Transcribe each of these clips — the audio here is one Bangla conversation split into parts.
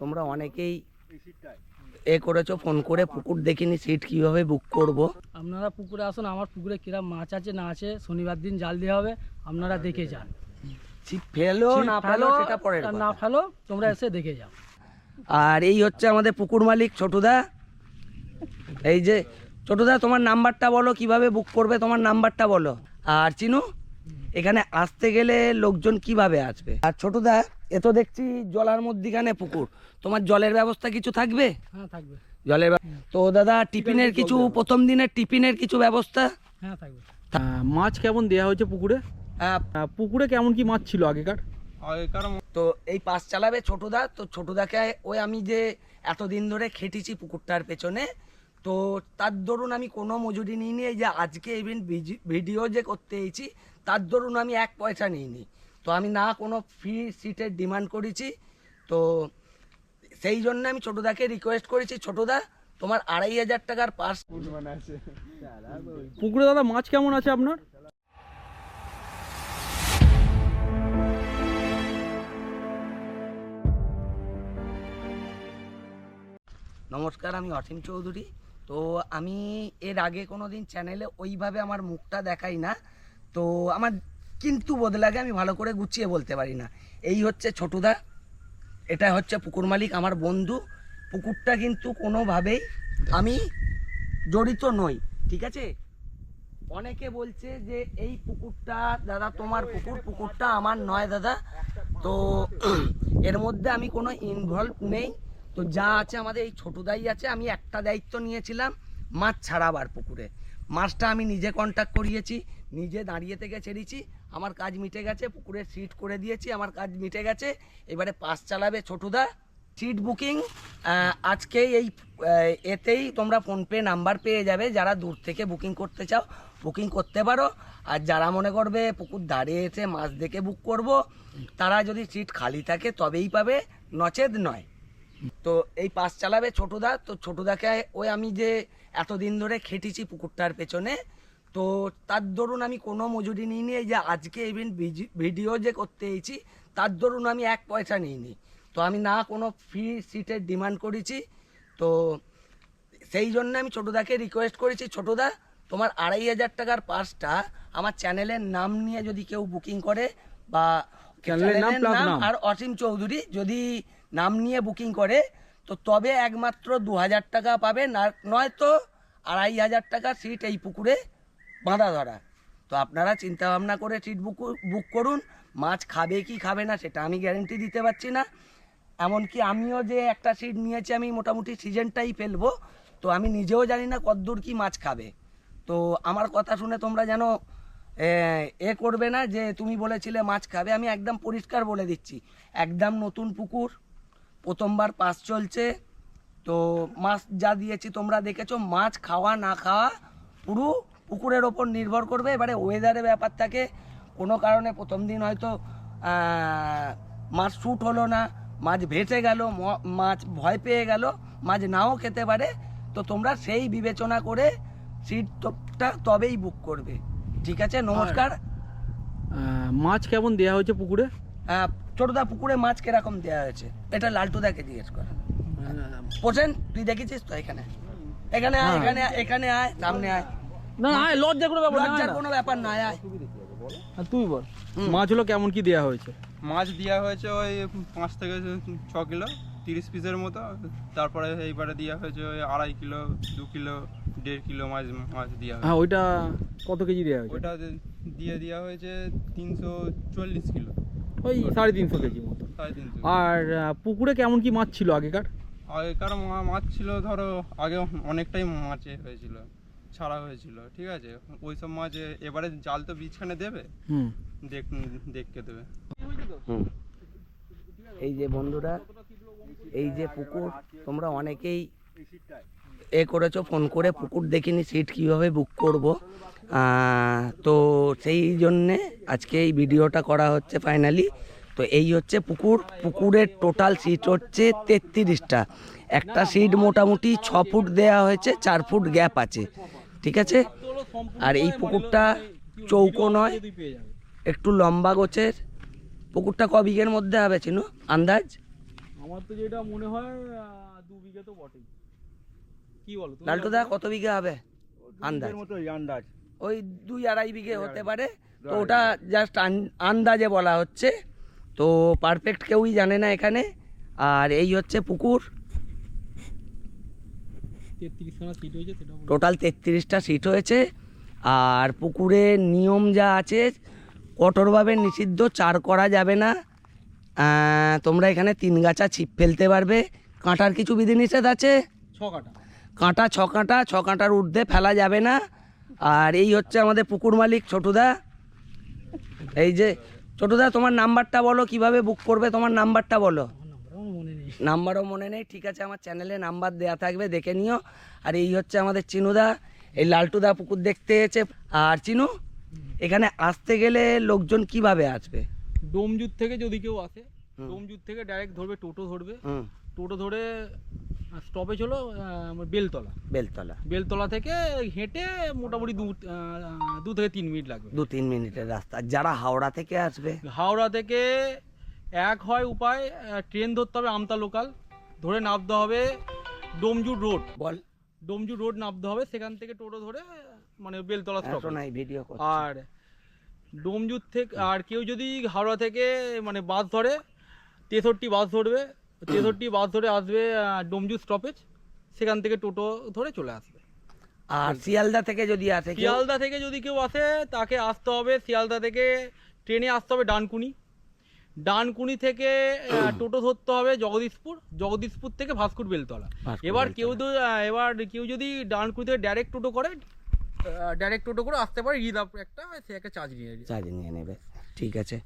তোমরা অনেকেই এ করেছ ফোন করে পুকুর দেখিনি সিট কীভাবে বুক করব? আপনারা পুকুরে আসুন আমার পুকুরে কিরম মাছ আছে না আছে শনিবার দিন জাল দেওয়া হবে আপনারা দেখে যান। ফেলো না ফেলো সেটা কথা। না ফেলো তোমরা এসে দেখে যাও। আর এই হচ্ছে আমাদের পুকুর মালিক ছোটুদা। এই যে ছোটুদা তোমার নাম্বারটা বলো কীভাবে বুক করবে তোমার নাম্বারটা বলো। আর চিনু? এখানে আসতে গেলে লোকজন কীভাবে আসবে? আর ছোটুদা এ তো দেখছি জলার মধ্যিখানে পুকুর। তোমার জলের ব্যবস্থা কিছু থাকবে? হ্যাঁ থাকবে। জলের তো দাদা টিফিনের কিছু প্রথম দিনের টিফিনের কিছু ব্যবস্থা? হ্যাঁ থাকবে। মাছ কেমন দেয়া হয়েছে পুকুরে? পুকুরে কেমন কি মাছ ছিল আগেকার? আগেকার তো এই পাস চালাবে ছোটদা তো ছোটদাকে ওই আমি যে এতদিন ধরে খেটেছি পুকুরটার পেছনে তো তার দরুন আমি কোনো মজুরি নিইনি এই যে আজকে ইভেন ভিডিও যে করতে এসেছি তার দরুন আমি এক পয়সা নিইনি। তো আমি না কোনো ফ্রি সিটের ডিমান্ড করেছি তো সেই জন্য আমি ছোটদাকে রিকোয়েস্ট করেছি ছোটদা তোমার আড়াই হাজার টাকার পাস পুকুরে দাদা মাছ কেমন আছে আপনার? নমস্কার আমি অসীম চৌধুরী। তো আমি এর আগে কোনো দিন চ্যানেলে ওইভাবে আমার মুখটা দেখাই না। তো আমার কিন্তু বদলাগে আমি ভালো করে গুছিয়ে বলতে পারি না। এই হচ্ছে ছোটুদা, এটা হচ্ছে পুকুর মালিক, আমার বন্ধু। পুকুরটা কিন্তু কোনোভাবেই আমি জড়িত নই, ঠিক আছে? অনেকে বলছে যে এই পুকুরটা, দাদা তোমার পুকুর, পুকুরটা আমার নয় দাদা। তো এর মধ্যে আমি কোনো ইনভলভ নেই। তো যা আছে আমাদের, এই ছোটদাই আছে, আমি একটা দায়িত্ব নিয়েছিলাম, মাছ ছাড়াবার পুকুরে। মাছটা আমি নিজে কন্ট্যাক্ট করিয়েছি, নিজে দাঁড়িয়ে থেকে ছেড়েছি, আমার কাজ মিটে গেছে, পুকুরে সিট করে দিয়েছি, আমার কাজ মিটে গেছে। এবারে পাস চালাবে ছোটুদা সিট বুকিং আজকে এই এতেই তোমরা ফোনপে নাম্বার পেয়ে যাবে, যারা দূর থেকে বুকিং করতে চাও বুকিং করতে পারো। আর যারা মনে করবে পুকুর দাঁড়িয়ে এসে মাছ দেখে বুক করব, তারা যদি সিট খালি থাকে তবেই পাবে, নচেত নয়। তো এই পাস চালাবে ছোটদা তো ছোটদাকে ওই আমি যে এতদিন ধরে খেটেছি পুকুরটার পেছনে তো তার দরুন আমি কোনো মজুরি নিইনি এই যে আজকে ইভেন ভিডিও যে করতে এসেছি তার দরুন আমি এক পয়সা নিইনি তো আমি না কোনো ফ্রি সিটের ডিমান্ড করেছি তো সেই জন্য আমি ছোটদাকে রিকোয়েস্ট করেছি ছোটদা তোমার আড়াই হাজার টাকার পাসটা আমার চ্যানেলের নাম নিয়ে যদি কেউ বুকিং করে বা চ্যানেলের নাম। আর অসীম চৌধুরী যদি নাম নিয়ে বুকিং করে, তো তবে একমাত্র দু হাজার টাকা পাবে, না, নয়তো আড়াই হাজার টাকা সিট এই পুকুরে বাঁধা ধরা। তো আপনারা চিন্তা ভাবনা করে সিট বুক বুক করুন, মাছ খাবে কি খাবে না সেটা আমি গ্যারেন্টি দিতে পারছি না। এমনকি আমিও যে একটা সিট নিয়েছি, আমি মোটামুটি সিজনটাই ফেলব, তো আমি নিজেও জানি না কতদূর কি মাছ খাবে। তো আমার কথা শুনে তোমরা যেন এ করবে না যে তুমি বলেছিলে মাছ খাবে, আমি একদম পরিষ্কার বলে দিচ্ছি। একদম নতুন পুকুর প্রথমবার পাস চলছে। তো মাছ যা দিয়েছি তোমরা দেখেছ মাছ খাওয়া না খাওয়া পুরো পুকুরের ওপর নির্ভর করবে। এবারে ওয়েদারের ব্যাপার থাকে কোনো কারণে প্রথম দিন হয়তো মাছ শ্যুট হলো না মাছ ভেসে গেল মাছ ভয় পেয়ে গেল মাছ নাও খেতে পারে। তো তোমরা সেই বিবেচনা করে সিটটা তবেই বুক করবে। ঠিক আছে? নমস্কার। মাছ কেমন দেয়া হয়েছে পুকুরে? ছোটদা পুকুরে মাছ কীরকম দেওয়া হয়েছে? এটা লালটুদাকে জিজ্ঞেস কর। পোষেন তুই দেখেছিস তো এখানে? এখানে আয় এখানে আয়, এখানে আয় সামনে আয়। না না আয়, করে ব্যাপার না, লজ্জার আয়। কোনো ব্যাপার তুই বল কেমন কি দেয়া হয়েছে? মাছ দেওয়া হয়েছে ওই পাঁচ থেকে ছ কিলো তিরিশ পিসের মতো। তারপরে এইবারে দেওয়া হয়েছে ওই আড়াই কিলো দু কিলো দেড় কিলো মাছ মাছ দেওয়া হ্যাঁ ওইটা কত কেজি দেয়া হয়েছে? ওটা দিয়ে দেওয়া হয়েছে তিনশো চল্লিশ কিলো। ওই সাড়ে তিনশো কেজি মতো। সাড়ে তিনশো আর পুকুরে কেমন কি মাছ ছিল আগেকার? আগেকার মাছ ছিল ধরো আগে অনেকটাই মাছ এ হয়েছিল ছাড়া হয়েছিল ঠিক আছে? ওই সব মাছ এবারে জাল তো বীজখানে দেবে হুম। দেখ দেখকে দেবে। হুম। এই যে বন্ধুরা এই যে পুকুর তোমরা অনেকেই এ করেছ ফোন করে পুকুর দেখিনি সিট কীভাবে বুক করব? তো সেই জন্যে আজকে এই ভিডিওটা করা হচ্ছে ফাইনালি তো এই হচ্ছে পুকুর পুকুরের টোটাল সিট হচ্ছে তেত্রিশটা। একটা সিট মোটামুটি ছ ফুট দেয়া হয়েছে চার ফুট গ্যাপ আছে। ঠিক আছে? আর এই পুকুরটা চৌকো নয় একটু লম্বা গোছের। পুকুরটা ক বিঘের মধ্যে হবে চিনু? আন্দাজ? আমার তো যেটা মনে হয় দু বিঘে তো বটেই। কি বলো তুমি লালটুদা কত বিঘা হবে? আন্দাজ। মতো আন্দাজ। ওই দুই আড়াই বিঘে হতে পারে। তো ওটা জাস্ট আন্দাজে বলা হচ্ছে। তো পারফেক্ট কেউই জানে না এখানে। আর এই হচ্ছে পুকুর। টোটাল তেত্রিশটা সিট হয়েছে। আর পুকুরের নিয়ম যা আছে কঠোরভাবে নিষিদ্ধ চার করা যাবে না। তোমরা এখানে তিন গাছা ছিপ ফেলতে পারবে। কাঁটার কিছু বিধিনিষেধ আছে? ছ কাটা কাঁটা ছ কাঁটা ছ কাঁটার ঊর্ধ্বে ফেলা যাবে না। আর এই হচ্ছে আমাদের পুকুর মালিক ছোটুদা। এই যে ছোটুদা তোমার নাম্বারটা বলো কীভাবে বুক করবে? তোমার নাম্বারটা বলো। নাম্বারও মনে নেই। ঠিক আছে আমার চ্যানেলে নাম্বার দেয়া থাকবে দেখে নিও। আর এই হচ্ছে আমাদের চিনুদা। এই লালটুদা পুকুর দেখতে এসেছে আর চিনু এখানে আসতে গেলে লোকজন কীভাবে আসবে? ডোমজুর থেকে যদি কেউ আসে। ডোমজুর থেকে ডাইরেক্ট ধরবে টোটো ধরবে। টোটো ধরে স্টপেজ হলো বেলতলা। বেলতলা। বেলতলা থেকে হেঁটে মোটামুটি দু দু থেকে তিন মিনিট লাগবে। দু তিন মিনিটের রাস্তা। যারা হাওড়া থেকে আসবে? হাওড়া থেকে এক হয় উপায় ট্রেন ধরতে হবে আমতা লোকাল ধরে নামতে হবে ডোমজুর রোড। বল। ডোমজুর রোড নামতে হবে সেখান থেকে টোটো ধরে মানে বেলতলা স্টপ ভিডিও আর ডোমজুর থেকে আর কেউ যদি হাওড়া থেকে মানে বাস ধরে তেষট্টি বাস ধরবে তেষট্টি বাস ধরে আসবে ডোমজু স্টপেজ সেখান থেকে টোটো ধরে চলে আসবে। আর শিয়ালদা থেকে যদি আসে শিয়ালদা থেকে যদি কেউ আসে তাকে আসতে হবে শিয়ালদা থেকে ট্রেনে আসতে হবে ডানকুনি। ডানকুনি থেকে টোটো ধরতে হবে জগদীশপুর জগদীশপুর থেকে ভাস্কুর বেলতলা। এবার কেউ এবার কেউ যদি ডানকুনি থেকে ডাইরেক্ট টোটো করে ডাইরেক্ট টোটো করে আসতে পারে রিজার্ভ একটা সে একটা চার্জ নিয়ে। চার্জ নিয়ে নেবে। ঠিক আছে।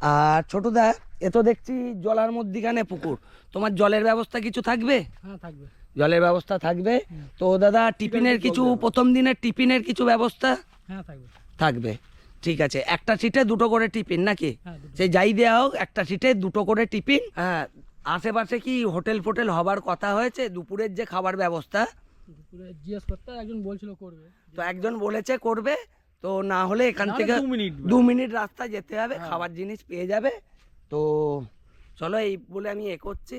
আর ছোটদা এ তো দেখছি জলার মধ্যিখানে পুকুর। তোমার জলের ব্যবস্থা কিছু থাকবে? হ্যাঁ থাকবে। জলের ব্যবস্থা থাকবে। তো দাদা টিফিনের কিছু প্রথম দিনের টিফিনের কিছু ব্যবস্থা? হ্যাঁ থাকবে। থাকবে। ঠিক আছে একটা সিটে দুটো করে টিফিন নাকি? হ্যাঁ সে যাই দেওয়া হোক একটা সিটে দুটো করে টিফিন। হ্যাঁ আশেপাশে কি হোটেল ফোটেল হবার কথা হয়েছে? দুপুরের যে খাবার ব্যবস্থা? দুপুরে জিজ্ঞেস করতে একজন বলছিল করবে। তো একজন বলেছে করবে। তো না হলে এখান থেকে দু মিনিট দু মিনিট রাস্তা যেতে হবে খাবার জিনিস পেয়ে যাবে। তো চলো এই বলে আমি এ করছি।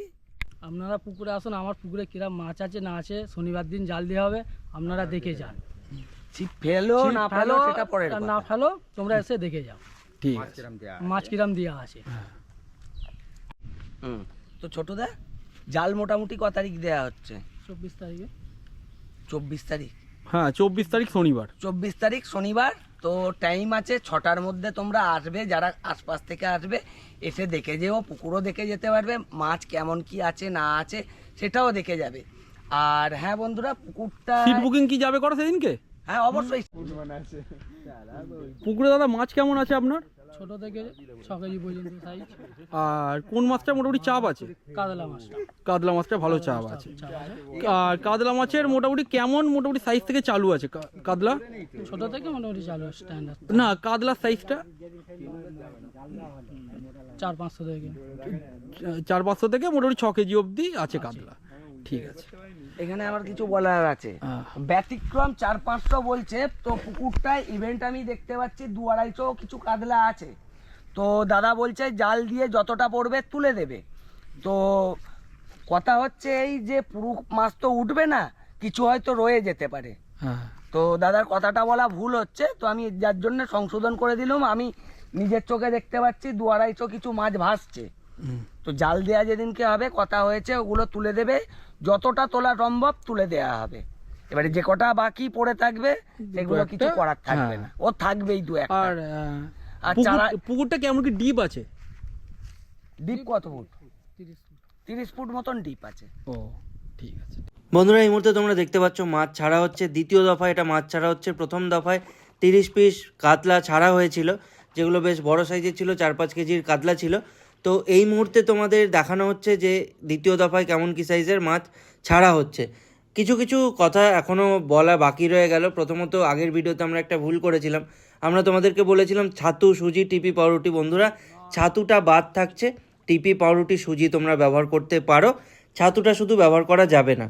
আপনারা পুকুরে আসুন আমার পুকুরে কিরম মাছ আছে না আছে শনিবার দিন জাল দেওয়া হবে আপনারা দেখে যান। ছিপ ফেলো না ফেলো সেটা কথা। না ফেলো তোমরা এসে দেখে যাও। ঠিক আছে? মাছ কিরম দেওয়া আছে। হুম তো ছোটদা জাল মোটামুটি ক তারিখ দেওয়া হচ্ছে? চব্বিশ তারিখে। চব্বিশ তারিখ। হ্যাঁ চব্বিশ তারিখ শনিবার। চব্বিশ তারিখ শনিবার তো টাইম আছে ছটার মধ্যে তোমরা আসবে যারা আশপাশ থেকে আসবে এসে দেখে যেও পুকুরও দেখে যেতে পারবে মাছ কেমন কি আছে না আছে সেটাও দেখে যাবে। আর হ্যাঁ বন্ধুরা পুকুরটা সিট বুকিং কি যাবে করা সেদিনকে? হ্যাঁ অবশ্যই। পুকুরে দাদা মাছ কেমন আছে আপনার? ছোট থেকে কেজি পর্যন্ত সাইজ আর কোন মাছটা মোটামুটি চাপ আছে? কাতলা মাছটা। কাতলা মাছটা ভালো চাপ আছে। আর কাতলা মাছের মোটামুটি কেমন মোটামুটি সাইজ থেকে চালু আছে কাতলা? ছোট থেকে মোটামুটি চালু স্ট্যান্ডার্ড না কাতলার সাইজটা চার পাঁচশো থেকে। চার পাঁচশো থেকে মোটামুটি ছ কেজি অবধি আছে কাতলা। ঠিক আছে। এখানে আমার কিছু বলার আছে। ব্যতিক্রম চার পাঁচশো বলছে তো পুকুরটায় ইভেন্ট আমি দেখতে পাচ্ছি দু আড়াইশো কিছু কাতলা আছে। তো দাদা বলছে জাল দিয়ে যতটা পড়বে তুলে দেবে। তো কথা হচ্ছে এই যে পুরো মাছ তো উঠবে না কিছু হয়তো রয়ে যেতে পারে। হ্যাঁ। তো দাদার কথাটা বলা ভুল হচ্ছে তো আমি যার জন্য সংশোধন করে দিলাম আমি নিজের চোখে দেখতে পাচ্ছি দু আড়াইশো কিছু মাছ ভাসছে। তো জাল দেওয়া যেদিনকে হবে কথা হয়েছে ওগুলো তুলে দেবে। যতটা তোলা সম্ভব তুলে দেওয়া হবে। এবারে যে কটা বাকি পড়ে থাকবে সেগুলো কিছু করার থাকবে হ্যাঁ। না ও থাকবেই দু একটা। আর আর চারা- পুকুরটা কেমন কি ডিপ আছে? ডিপ কত ফুট। তিরিশ ফুট মতন ডিপ আছে। ও ঠিক আছে। বন্ধুরা এই মুহূর্তে তোমরা দেখতে পাচ্ছ মাছ ছাড়া হচ্ছে। দ্বিতীয় দফায় এটা মাছ ছাড়া হচ্ছে। প্রথম দফায় তিরিশ পিস কাতলা ছাড়া হয়েছিল যেগুলো বেশ বড় সাইজের ছিল চার পাঁচ কেজির কাতলা ছিল। তো এই মুহূর্তে তোমাদের দেখানো হচ্ছে যে দ্বিতীয় দফায় কেমন কি সাইজের মাছ ছাড়া হচ্ছে। কিছু কিছু কথা এখনও বলা বাকি রয়ে গেল। প্রথমত আগের ভিডিওতে আমরা একটা ভুল করেছিলাম। আমরা তোমাদেরকে বলেছিলাম ছাতু, সুজি, টিপি পাউরুটি। বন্ধুরা, ছাতুটা বাদ থাকছে। টিপি, পাউরুটি, সুজি তোমরা ব্যবহার করতে পারো। ছাতুটা শুধু ব্যবহার করা যাবে না।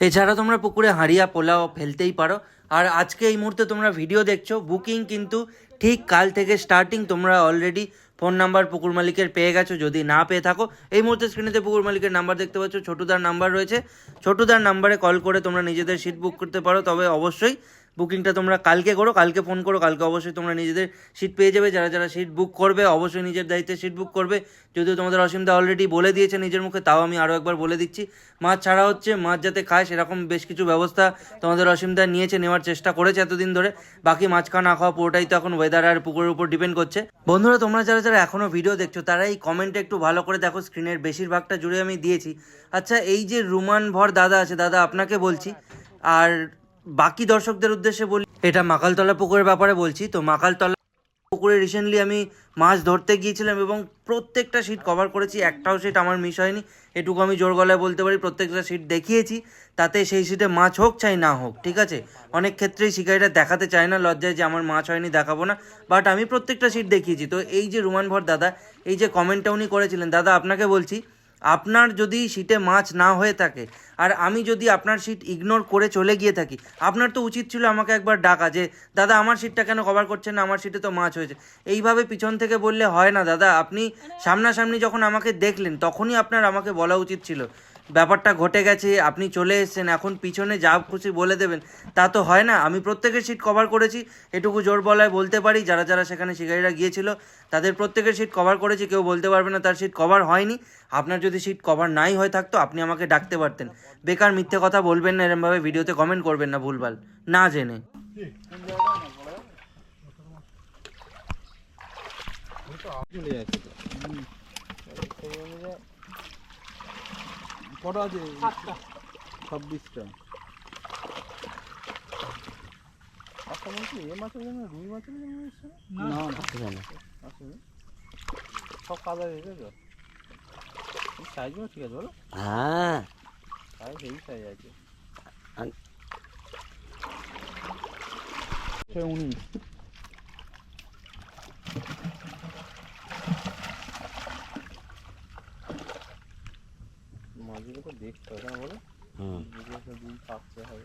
এছাড়া তোমরা পুকুরে হাঁড়িয়া, পোলাও ফেলতেই পারো। আর আজকে এই মুহূর্তে তোমরা ভিডিও দেখছ। বুকিং কিন্তু ঠিক কাল থেকে স্টার্টিং তোমরা অলরেডি ফোন নাম্বার পুকুর মালিকের পেয়ে গেছো। যদি না পেয়ে থাকো, এই মুহূর্তে স্ক্রিনেতে পুকুর মালিকের নাম্বার দেখতে পাচ্ছ, ছোটুদার নাম্বার রয়েছে। ছোটুদার নাম্বারে কল করে তোমরা নিজেদের সিট বুক করতে পারো, তবে অবশ্যই বুকিংটা তোমরা কালকে করো, কালকে ফোন করো, কালকে অবশ্যই তোমরা নিজেদের সিট পেয়ে যাবে। যারা যারা সিট বুক করবে, অবশ্যই নিজের দায়িত্বে সিট বুক করবে। যদিও তোমাদের অসীমদা অলরেডি বলে দিয়েছে নিজের মুখে, তাও আমি আরও একবার বলে দিচ্ছি। মাছ ছাড়া হচ্ছে, মাছ যাতে খায়, সেরকম বেশ কিছু ব্যবস্থা তোমাদের অসীমদা নিয়েছে, নেওয়ার চেষ্টা করেছে এতদিন ধরে। বাকি মাছ খাওয়া, না খাওয়া পুরোটাই তো এখন ওয়েদার আর পুকুরের উপর ডিপেন্ড করছে। বন্ধুরা, তোমরা যারা যারা এখনও ভিডিও দেখছ, তারা এই কমেন্টে একটু ভালো করে দেখো স্ক্রিনের বেশিরভাগটা জুড়ে আমি দিয়েছি। আচ্ছা এই যে রুমান ভর দাদা আছে, দাদা আপনাকে বলছি। আর বাকি দর্শকদের উদ্দেশ্যে বলি, এটা মাকালতলা পুকুরের ব্যাপারে বলছি। তো মাকালতলা পুকুরে রিসেন্টলি আমি মাছ ধরতে গিয়েছিলাম এবং প্রত্যেকটা সিট কভার করেছি, একটাও সিট আমার মিস হয়নি। এটুকু আমি জোর গলায় বলতে পারি, প্রত্যেকটা সিট দেখিয়েছি, তাতে সেই সিটে মাছ হোক চাই না হোক, ঠিক আছে? অনেক ক্ষেত্রেই শিকারীরা দেখাতে চায় না, লজ্জায় যে আমার মাছ হয়নি, দেখাবো না। বাট আমি প্রত্যেকটা সিট দেখিয়েছি। তো এই যে রুমান ভর দাদা, এই যে কমেন্টটা উনি করেছিলেন, দাদা আপনাকে বলছি আপনার যদি সিটে মাছ না হয়ে থাকে আর আমি যদি আপনার সিট ইগনোর করে চলে গিয়ে থাকি আপনার তো উচিত ছিল আমাকে একবার ডাকা যে দাদা আমার সিটটা কেন কভার করছেন না? আমার সিটে তো মাছ হয়েছে। এইভাবে পিছন থেকে বললে হয় না দাদা। আপনি সামনাসামনি যখন আমাকে দেখলেন তখনই আপনার আমাকে বলা উচিত ছিল। ব্যাপারটা ঘটে গেছে, আপনি চলে এসেছেন, এখন পিছনে যা খুশি বলে দেবেন, তা তো হয় না। আমি প্রত্যেকের সিট কভার করেছি, এটুকু জোর বলায় বলতে পারি, যারা যারা সেখানে শিকারীরা গিয়েছিল, তাদের প্রত্যেকের সিট কভার করেছি, কেউ বলতে পারবে না তার সিট কভার হয়নি। আপনার যদি সিট কভার নাই হয়ে থাকতো, আপনি আমাকে ডাকতে পারতেন। বেকার মিথ্যে কথা বলবেন না এরমভাবে, ভিডিওতে কমেন্ট করবেন না ভুলভাল, না জেনে। চলে কটা আছে ছাব্বিশটা আচ্ছা বলছি এ মাছের জন্য রুই মাছের জন্য এসছে না আসেনি সব কাদা হয়েছে তো সাইজও ঠিক আছে বলো হ্যাঁ সাইজ হেভি সাইজ আছে আন- ছয় উনিশ মাঝগুলো তো দেখতে হবে না বলো হুম দুটো তো দুই পাকতে হবে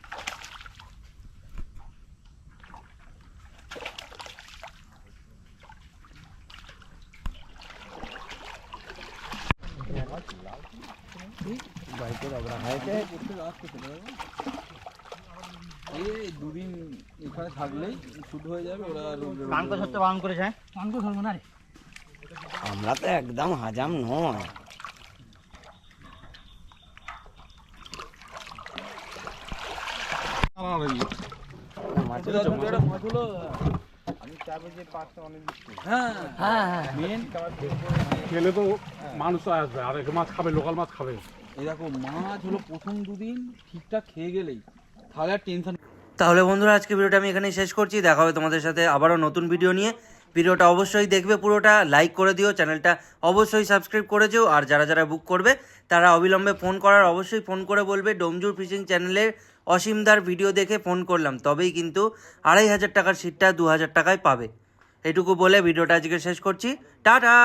এই দুদিন এখানে থাকলেই শুট হয়ে? যাবে ওরা কানকো ধরতে বারণ করেছে ধরবো না রে। আমরা তো একদম হাজাম নয়। চাবো যে খেলে তো মানুষ আসবে আর মাছ খাবে লোকাল মাছ খাবে। মাছ হলো প্রথম দুদিন ঠিকঠাক খেয়ে গেলেই। তাহলে আর টেনশন তাহলে বন্ধুরা আজকে ভিডিওটা আমি এখানেই শেষ করছি। দেখা হবে তোমাদের সাথে আবারও নতুন ভিডিও নিয়ে। ভিডিওটা অবশ্যই দেখবে পুরোটা লাইক করে দিও। চ্যানেলটা অবশ্যই সাবস্ক্রাইব করে দিও আর যারা যারা বুক করবে তারা অবিলম্বে ফোন করার, অবশ্যই ফোন করে বলবে। ডোমজুর ফিশিং চ্যানেলের অসীমদার ভিডিও দেখে ফোন করলাম, তবেই কিন্তু আড়াই হাজার টাকার সিটটা দু হাজার টাকায় পাবে। এটুকু বলে ভিডিওটা আজকে শেষ করছি। টাটা!